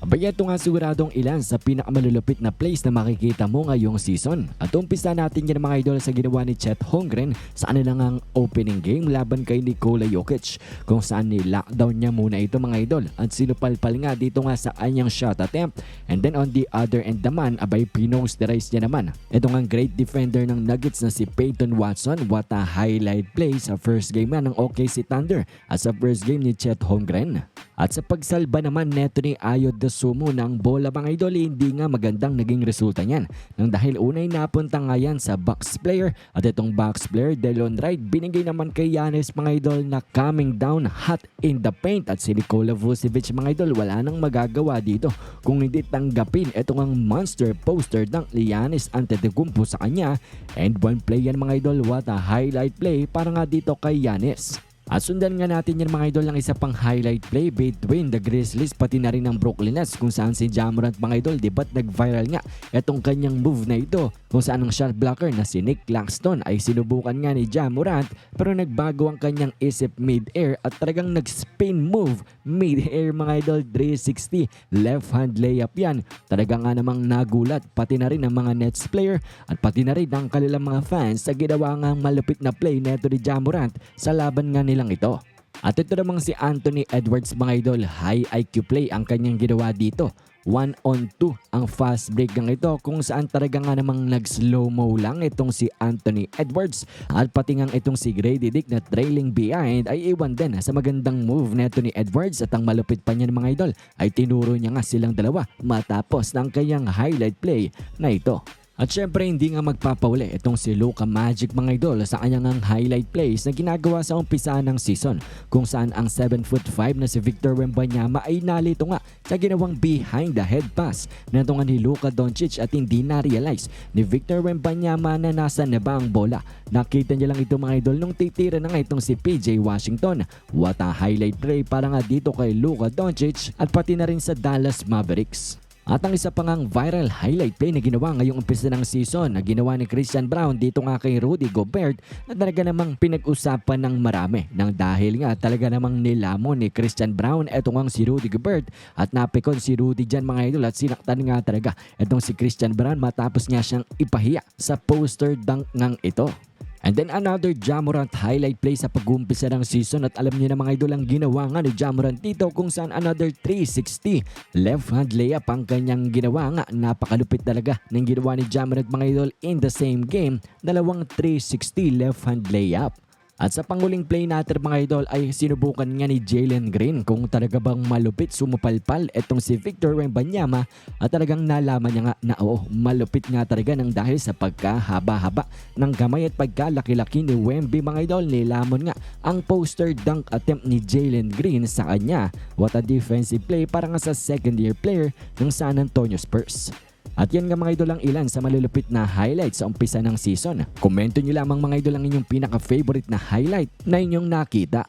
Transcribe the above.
Abay ito nga siguradong ilan sa pinakamalulupit na plays na makikita mo ngayong season. At umpisa natin yan mga idol sa ginawa ni Chet Holmgren sa kanilang ang opening game laban kay Nikola Jokic kung saan ni-lockdown niya muna ito mga idol at sinupalpal nga dito nga sa kanyang shot attempt and then on the other end naman abay pinosterize niya naman. Ito nga great defender ng Nuggets na si Peyton Watson what a highlight play sa first game nga ng OKC Thunder at sa first game ni Chet Holmgren. At sa pagsalba naman neto ni Ayo de Sumo ng bola mga idol, hindi nga magandang naging resulta niyan. Nang dahil unay napunta nga yan sa box player. At itong box player Delon Wright binigay naman kay Yanis mga idol na coming down hot in the paint. At si Nikola Vucevic mga idol wala nang magagawa dito kung hindi tanggapin itong ang monster poster ng Yanis Antetokounmpo sa kanya. And one play yan mga idol. What a highlight play para nga dito kay Yanis. At sundan nga natin yan mga idol ng isa pang highlight play between the Grizzlies pati na rin ng Brooklyn Nets kung saan si Jamorant mga idol di ba't nag-viral nga itong kanyang move na ito kung saan ang shot blocker na si Nick Claxton ay sinubukan nga ni Jamorant pero nagbago ang kanyang isip mid-air at talagang nag-spin move mid-air mga idol 360 left hand layup yan. Talaga nga namang nagulat pati na rin ang mga Nets player at pati na rin ang kanilang mga fans sa ginawa nga malupit na play neto ni Jamorant sa laban nga nilang ito. At ito namang si Anthony Edwards mga idol, high IQ play ang kanyang ginawa dito. 1 on 2 ang fast break ng ito kung saan talaga nga namang nag-slow mo lang itong si Anthony Edwards at pati nga itong si Grady Dick na trailing behind ay iwan din sa magandang move neto ni Edwards at ang malupit pa niyan mga idol ay tinuro niya nga silang dalawa matapos ng kanyang highlight play na ito. At syempre hindi nga magpapauli itong si Luka Magic mga idol sa kanyang ang highlight plays na ginagawa sa umpisa ng season kung saan ang 7 foot 5 na si Victor Wembanyama ay nalito nga sa ginawang behind the head pass na nga ni Luka Doncic at hindi na-realize ni Victor Wembanyama na nasa na ba ang bola. Nakita niya lang ito mga idol nung titira na nga itong si PJ Washington. What a highlight play para nga dito kay Luka Doncic at pati na rin sa Dallas Mavericks. At ang isa pa ngang viral highlight play na ginawa ngayong umpisa ng season na ginawa ni Christian Brown dito nga kay Rudy Gobert na talaga namang pinag-usapan ng marami nang dahil nga talaga namang nilamon ni Christian Brown etong ang si Rudy Gobert at napikon si Rudy dyan mga idol at sinaktan nga talaga etong si Christian Brown matapos nga siyang ipahiya sa poster dunk ngang ito. And then another Jamorant highlight play sa pag-uumpisa ng season at alam niyo na mga idol ang ginawa nga ni Jamorant dito kung saan another 360 left hand layup ang kanyang ginawa nga. Napakalupit talaga ng ginawa ni Jamorant mga idol in the same game. Dalawang 360 left hand layup. At sa panguling play natin mga idol ay sinubukan nga ni Jalen Green kung talaga bang malupit sumupalpal etong si Victor Wembanyama at talagang nalaman niya nga na oo malupit nga talaga ng dahil sa pagkahaba-haba ng kamay at pagkalaki-laki ni Wemby mga idol nilamon nga ang poster dunk attempt ni Jalen Green sa kanya. What a defensive play para nga sa second year player ng San Antonio Spurs. At yan nga mga idol ang ilan sa malulupit na highlights sa umpisa ng season. Komento nyo lamang mga idol ang inyong pinaka-favorite na highlight na inyong nakita.